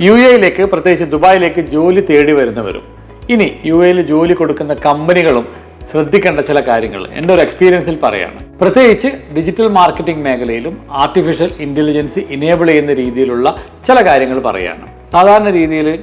U എയിലേക്ക് പ്രത്യേകിച്ച് ദുബായിലേക്ക് ജോലി തേടി വരുന്നവരും ഇനി യു എയിൽ ജോലി കൊടുക്കുന്ന കമ്പനികളും ശ്രദ്ധിക്കേണ്ട ചില കാര്യങ്ങൾ എന്റെ ഒരു എക്സ്പീരിയൻസിൽ പറയാണ്. പ്രത്യേകിച്ച് ഡിജിറ്റൽ മാർക്കറ്റിംഗ് മേഖലയിലും ആർട്ടിഫിഷ്യൽ ഇന്റലിജൻസ് ഇനേബിൾ ചെയ്യുന്ന രീതിയിലുള്ള ചില കാര്യങ്ങൾ പറയാണ്. സാധാരണ രീതിയിൽ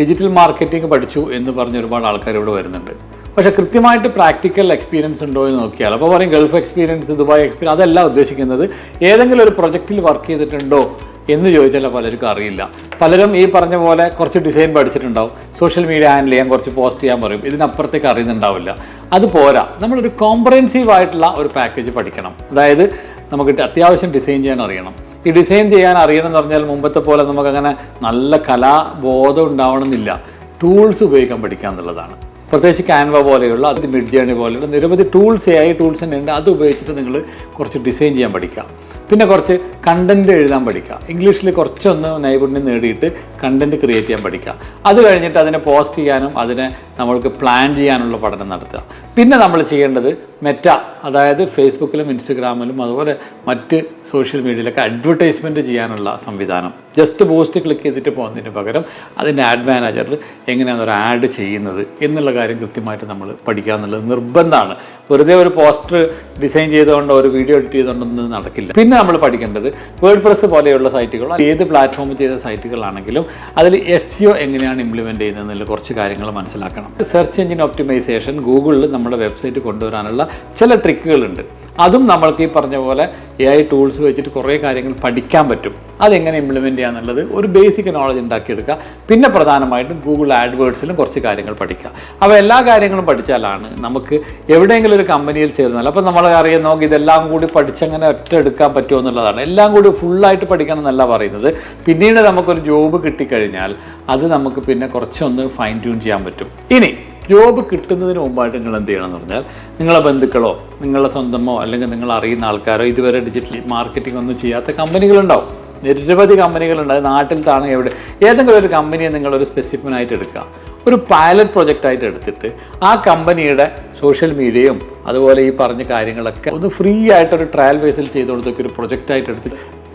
ഡിജിറ്റൽ മാർക്കറ്റിംഗ് പഠിച്ചു എന്ന് പറഞ്ഞ് ഒരുപാട് ആൾക്കാർ ഇവിടെ വരുന്നുണ്ട്. പക്ഷേ കൃത്യമായിട്ട് പ്രാക്ടിക്കൽ എക്സ്പീരിയൻസ് ഉണ്ടോ എന്ന് നോക്കിയാൽ അപ്പോൾ പറയും ഗൾഫ് എക്സ്പീരിയൻസ് ദുബായ് എക്സ്പീരിയൻസ് അതല്ല ഉദ്ദേശിക്കുന്നത്. ഏതെങ്കിലും ഒരു പ്രൊജക്റ്റിൽ വർക്ക് ചെയ്തിട്ടുണ്ടോ എന്ന് ചോദിച്ചാൽ പലർക്കും അറിയില്ല. പലരും ഈ പറഞ്ഞ പോലെ കുറച്ച് ഡിസൈൻ പഠിച്ചിട്ടുണ്ടാവും. സോഷ്യൽ മീഡിയ ഹാൻഡിൽ ചെയ്യാൻ കുറച്ച് പോസ്റ്റ് ചെയ്യാൻ പറയും. ഇതിനപ്പുറത്തേക്ക് അറിയുന്നുണ്ടാവില്ല. അത് പോരാ. നമ്മളൊരു കോംപ്രഹെൻസീവ് ആയിട്ടുള്ള ഒരു പാക്കേജ് പഠിക്കണം. അതായത് നമുക്ക് അത്യാവശ്യം ഡിസൈൻ ചെയ്യാൻ അറിയണം. ഈ ഡിസൈൻ ചെയ്യാൻ അറിയണം എന്ന് പറഞ്ഞാൽ മുമ്പത്തെ പോലെ നമുക്കങ്ങനെ നല്ല കലാബോധം ഉണ്ടാവണമെന്നില്ല. ടൂൾസ് ഉപയോഗിക്കാൻ പഠിക്കുക എന്നുള്ളതാണ്. പ്രത്യേകിച്ച് ക്യാൻവ പോലെയുള്ള അത് മിഡ് ജേണി പോലെയുള്ള നിരവധി ടൂൾസ് ആയി ടൂൾസ് തന്നെ ഉണ്ട്. അത് ഉപയോഗിച്ചിട്ട് നിങ്ങൾ കുറച്ച് ഡിസൈൻ ചെയ്യാൻ പഠിക്കുക പിന്നെ കുറച്ച് കണ്ടന്റ് എഴുതാൻ പഠിക്കുക. ഇംഗ്ലീഷിൽ കുറച്ചൊന്ന് നൈപുണ്യം നേടിയിട്ട് കണ്ടന്റ് ക്രിയേറ്റ് ചെയ്യാൻ പഠിക്കുക. അത് കഴിഞ്ഞിട്ട് അതിനെ പോസ്റ്റ് ചെയ്യാനും അതിനെ നമ്മൾക്ക് പ്ലാൻ ചെയ്യാനുള്ള പഠനം നടത്തുക. പിന്നെ നമ്മൾ ചെയ്യേണ്ടത് മെറ്റ അതായത് ഫേസ്ബുക്കിലും ഇൻസ്റ്റഗ്രാമിലും അതുപോലെ മറ്റ് സോഷ്യൽ മീഡിയയിലൊക്കെ അഡ്വർടൈസ്മെന്റ് ചെയ്യാനുള്ള സംവിധാനം. ജസ്റ്റ് പോസ്റ്റ് ക്ലിക്ക് ചെയ്തിട്ട് പോകുന്നതിന് പകരം അതിന്റെ ആഡ് മാനേജറിൽ എങ്ങനെയാണ് ഒരു ആഡ് ചെയ്യുന്നത് എന്നുള്ള കാര്യം കൃത്യമായിട്ട് നമ്മൾ പഠിക്കുക എന്നുള്ളത് നിർബന്ധമാണ്. വെറുതെ ഒരു പോസ്റ്റർ ഡിസൈൻ ചെയ്തുകൊണ്ടോ ഒരു വീഡിയോ എഡിറ്റ് ചെയ്തുകൊണ്ടൊന്നും നടക്കില്ല. പിന്നെ നമ്മൾ പഠിക്കേണ്ടത്? വേർഡ് പ്രസ് പോലെയുള്ള സൈറ്റുകളോ ഏത് പ്ലാറ്റ്ഫോമിൽ ചെയ്ത സൈറ്റുകളാണെങ്കിലും അതിൽ എസ് സിഒ എങ്ങനെയാണ് ഇംപ്ലിമെന്റ് ചെയ്യുന്നത് എന്നുള്ള കുറച്ച് കാര്യങ്ങൾ മനസ്സിലാക്കണം. സെർച്ച് എഞ്ചിൻ ഒപ്റ്റിമൈസേഷൻ ഗൂഗിളിൽ നമ്മുടെ വെബ്സൈറ്റ് കൊണ്ടുവരാനുള്ള ചില ട്രിക്കുകളുണ്ട് അതും നമ്മൾക്ക് ഈ പറഞ്ഞ പോലെ എ ഐ ടൂൾസ് വെച്ചിട്ട് കുറേ കാര്യങ്ങൾ പഠിക്കാൻ പറ്റും. അതെങ്ങനെ ഇംപ്ലിമെന്റ് ചെയ്യുക എന്നുള്ളത് ഒരു ബേസിക് നോളജ് ഉണ്ടാക്കിയെടുക്കുക. പിന്നെ പ്രധാനമായിട്ടും ഗൂഗിൾ ആഡ്വേർഡ്സിലും കുറച്ച് കാര്യങ്ങൾ പഠിക്കുക. അപ്പോൾ എല്ലാ കാര്യങ്ങളും പഠിച്ചാലാണ് നമുക്ക് എവിടെയെങ്കിലും ഒരു കമ്പനിയിൽ ചേർന്നാൽ അപ്പോൾ നമ്മൾ അറിയാം നോക്കി ഇതെല്ലാം കൂടി പഠിച്ചങ്ങനെ ഒറ്റ എടുക്കാൻ പറ്റുമോ എന്നുള്ളതാണ്. എല്ലാം കൂടി ഫുള്ളായിട്ട് പഠിക്കണം എന്നല്ല പറയുന്നത്. പിന്നീട് നമുക്കൊരു ജോബ് കിട്ടിക്കഴിഞ്ഞാൽ അത് നമുക്ക് പിന്നെ കുറച്ചൊന്ന് ഫൈൻ ട്യൂൺ ചെയ്യാൻ പറ്റും. ഇനി ജോബ് കിട്ടുന്നതിന് മുമ്പായിട്ട് നിങ്ങൾ എന്ത് ചെയ്യണം എന്ന് പറഞ്ഞാൽ നിങ്ങളെ ബന്ധുക്കളോ നിങ്ങളുടെ സ്വന്തമോ അല്ലെങ്കിൽ നിങ്ങൾ അറിയുന്ന ആൾക്കാരോ ഇതുവരെ ഡിജിറ്റൽ മാർക്കറ്റിംഗ് ഒന്നും ചെയ്യാത്ത കമ്പനികളുണ്ടാവും. നിരവധി കമ്പനികളുണ്ട്. അത് നാട്ടിൽ താണ് എവിടെ ഏതെങ്കിലും ഒരു കമ്പനിയെ നിങ്ങളൊരു സ്പെസിഫിനായിട്ട് എടുക്കുക ഒരു പൈലറ്റ് പ്രൊജക്റ്റ് ആയിട്ട് എടുത്തിട്ട് ആ കമ്പനിയുടെ സോഷ്യൽ മീഡിയയും അതുപോലെ ഈ പറഞ്ഞ കാര്യങ്ങളൊക്കെ ഒന്ന് ഫ്രീ ആയിട്ടൊരു ട്രയൽ ബേസിൽ ചെയ്ത് കൊടുത്തൊക്കെ ഒരു പ്രൊജക്റ്റ് ആയിട്ട് എടുത്ത്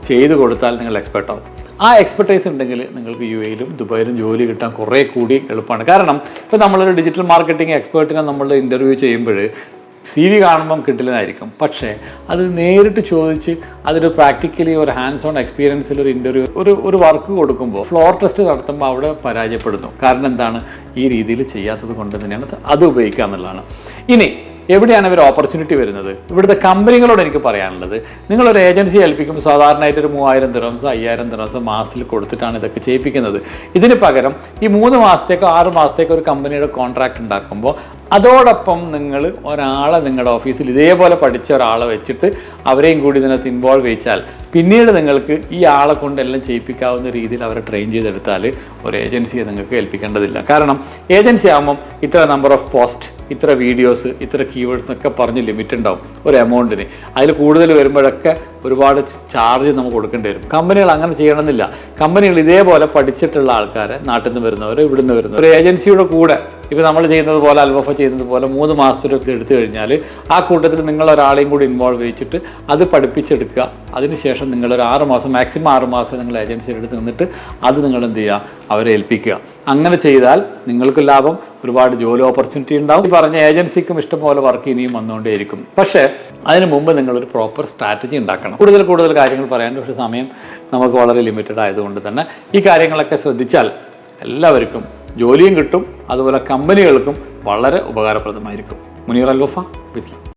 ചെയ്തു കൊടുത്താൽ നിങ്ങൾ എക്സ്പെർട്ട് ആവും. ആ എക്സ്പെർട്ടൈസ് ഉണ്ടെങ്കിൽ നിങ്ങൾക്ക് യു എയിലും ദുബായിലും ജോലി കിട്ടാൻ കുറേ കൂടി എളുപ്പമാണ്. കാരണം ഇപ്പോൾ നമ്മളൊരു ഡിജിറ്റൽ മാർക്കറ്റിംഗ് എക്സ്പേർട്ടിനെ നമ്മൾ ഇന്റർവ്യൂ ചെയ്യുമ്പോൾ സി വി കാണുമ്പം കിട്ടില്ലെന്നായിരിക്കും. പക്ഷേ അത് നേരിട്ട് ചോദിച്ച് അതൊരു പ്രാക്ടിക്കലി ഒരു ഹാൻഡ്സ് ഓൺ എക്സ്പീരിയൻസിൽ ഒരു ഇന്റർവ്യൂ ഒരു ഒരു വർക്ക് കൊടുക്കുമ്പോൾ ഫ്ലോർ ടെസ്റ്റ് നടത്തുമ്പോൾ അവിടെ പരാജയപ്പെടുന്നു. കാരണം എന്താണ്? ഈ രീതിയിൽ ചെയ്യാത്തത് കൊണ്ട് തന്നെയാണ് അത് ഉപയോഗിക്കുക എന്നുള്ളതാണ്. ഇനി എവിടെയാണ് ഇവർ ഓപ്പർച്യൂണിറ്റി വരുന്നത്? ഇവിടുത്തെ കമ്പനികളോട് എനിക്ക് പറയാനുള്ളത്. നിങ്ങളൊരു ഏജൻസി ഏൽപ്പിക്കുമ്പോൾ സാധാരണയായിട്ട് ഒരു മൂവായിരം ദിറംസോ അയ്യായിരം ദിറംസോ മാസത്തിൽ കൊടുത്തിട്ടാണ് ഇതൊക്കെ ചെയ്യിപ്പിക്കുന്നത്. ഇതിന് പകരം ഈ മൂന്ന് മാസത്തേക്കോ ആറ് മാസത്തേക്കോ ഒരു കമ്പനിയുടെ കോൺട്രാക്ട് ഉണ്ടാക്കുമ്പോൾ അതോടൊപ്പം നിങ്ങൾ ഒരാളെ നിങ്ങളുടെ ഓഫീസിൽ ഇതേപോലെ പഠിച്ച ഒരാളെ വെച്ചിട്ട് അവരെയും കൂടി ഇതിനകത്ത് ഇൻവോൾവ് ചെയ്യിച്ചാൽ പിന്നീട് നിങ്ങൾക്ക് ഈ ആളെ കൊണ്ട് എല്ലാം ചെയ്യിപ്പിക്കാവുന്ന രീതിയിൽ അവരെ ട്രെയിൻ ചെയ്തെടുത്താൽ ഒരു ഏജൻസിയെ നിങ്ങൾക്ക് ഏൽപ്പിക്കേണ്ടതില്ല. കാരണം ഏജൻസി ആകുമ്പം ഇത്ര നമ്പർ ഓഫ് പോസ്റ്റ് ഇത്ര വീഡിയോസ് ഇത്ര കീവേഡ്സ് എന്നൊക്കെ പറഞ്ഞ് ലിമിറ്റ് ഉണ്ടാവും ഒരു എമൗണ്ടിന് അതിൽ കൂടുതൽ വരുമ്പോഴൊക്കെ ഒരുപാട് ചാർജ് നമുക്ക് കൊടുക്കേണ്ടി വരും. കമ്പനികൾ അങ്ങനെ ചെയ്യണമെന്നില്ല. കമ്പനികൾ ഇതേപോലെ പഠിച്ചിട്ടുള്ള ആൾക്കാരെ നാട്ടിൽ നിന്ന് വരുന്നവർ ഇവിടുന്ന് വരുന്നവർ ഒരു ഏജൻസിയുടെ കൂടെ ഇപ്പോൾ നമ്മൾ ചെയ്യുന്നത് പോലെ അൽവഫ ചെയ്യുന്നത് പോലെ മൂന്ന് മാസത്തിലൊക്കെ എടുത്തു കഴിഞ്ഞാൽ ആ കൂട്ടത്തിൽ നിങ്ങൾ ഒരാളെയും കൂടി ഇൻവോൾവ് ചെയ്യിച്ചിട്ട് അത് പഠിപ്പിച്ചെടുക്കുക. അതിനുശേഷം നിങ്ങളൊരു ആറ് മാസം മാക്സിമം ആറ് മാസം നിങ്ങൾ ഏജൻസിയുടെ അടുത്ത് നിന്നിട്ട് അത് നിങ്ങൾ എന്ത് ചെയ്യുക? അവരെ ഏൽപ്പിക്കുക. അങ്ങനെ ചെയ്താൽ നിങ്ങൾക്ക് ലാഭം ഒരുപാട് ജോലി ഓപ്പർച്യൂണിറ്റി ഉണ്ടാവും. ഈ പറഞ്ഞ ഏജൻസിക്കും ഇഷ്ടംപോലെ വർക്ക് ഇനിയും വന്നുകൊണ്ടേയിരിക്കും. പക്ഷേ അതിന് മുമ്പ് നിങ്ങളൊരു പ്രോപ്പർ സ്ട്രാറ്റജി ഉണ്ടാക്കണം. കൂടുതൽ കൂടുതൽ കാര്യങ്ങൾ പറയാൻ പക്ഷേ സമയം നമുക്ക് വളരെ ലിമിറ്റഡ് ആയതുകൊണ്ട് തന്നെ ഈ കാര്യങ്ങളൊക്കെ ശ്രദ്ധിച്ചാൽ എല്ലാവർക്കും ജോലിയും കിട്ടും അതുപോലെ കമ്പനികൾക്കും വളരെ ഉപകാരപ്രദമായിരിക്കും. മുനീർ അൽവഫ വിത്ത്